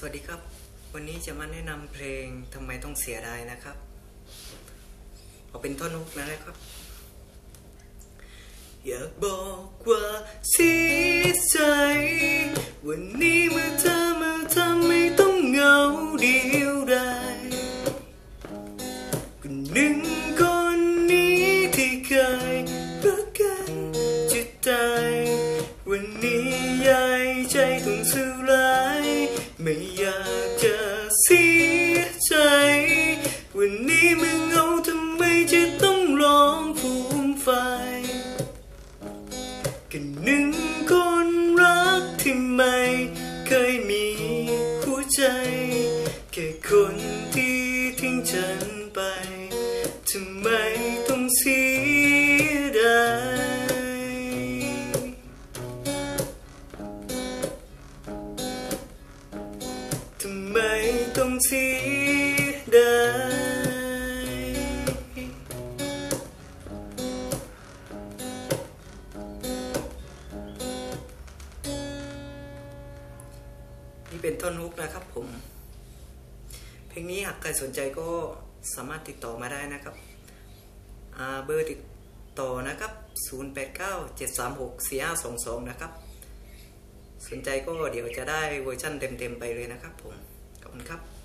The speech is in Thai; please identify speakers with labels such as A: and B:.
A: สวัสดีครับ วันนี้จะมาแนะนำเพลงทำไมต้องเสียดายนะครับเอาเป็นท่อนฮุกนะครับ อยากบอกว่าเสียใจ วันนี้เมื่อเธอมาทำไม่ต้องเหงาเดียวดายก็หนึ่ง ไม่อยากจะเสียใจ วันนี้มื่อเหงาทำไมจะต้องร้องฟูมไฟกันหนึ่งคนรักที่ไม่เคยมีหัวใจ แค่คนที่ทิ้งฉันไปทำไม ต้องเสียดายนี่เป็นท่อนฮุกนะครับผม เพลงนี้หากใครสนใจก็สามารถติดต่อมาได้นะครับ เบอร์ติดต่อนะครับ 0897364522 นะครับ สนใจก็เดี๋ยวจะได้เวอร์ชั่นเต็มๆไปเลยนะครับผม ขอบคุณครับ